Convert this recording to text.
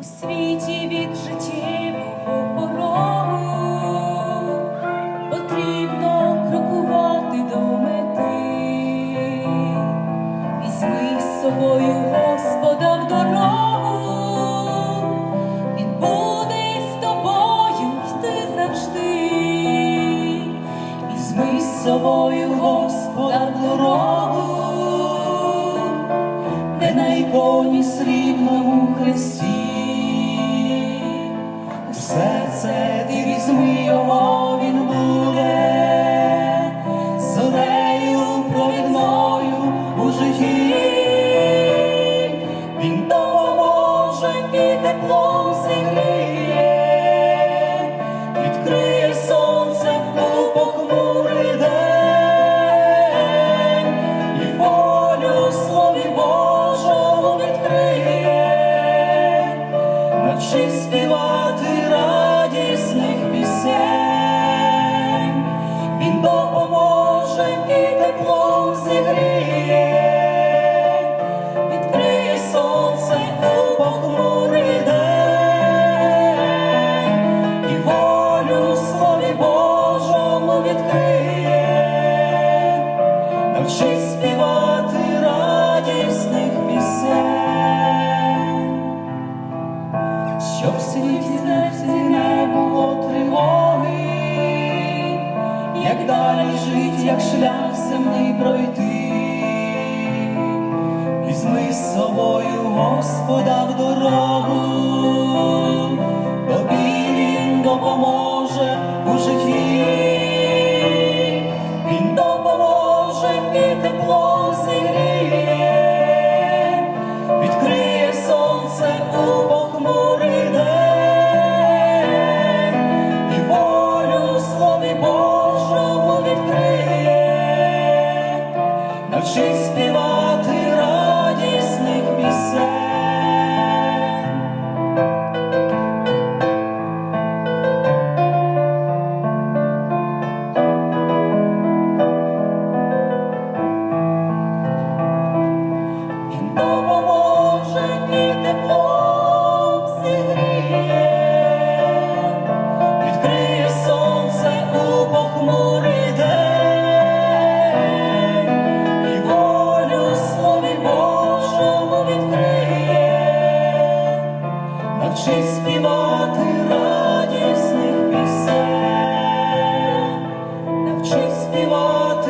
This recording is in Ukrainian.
у світі від життєвого порогу потрібно крокувати до мети. Візьми з собою Господа в дорогу, Він буде з тобою завжди. Візьми з собою Господа в дорогу, де на іконі срібному хресті. Все це ти візьми його, він буде зорею провідною у житті. Він допоможе і теплом зігріє, відкриє навчи співати радісних пісень, він допоможе і теплом зігріє, відкриє сонце у похмурий і волю слові Божому відкриє, навчи співати щоб в світі серці не було тривоги, як далі жить, як шлях земний пройти, візьми з собою Господа в дорогу, тобі він допоможе Співати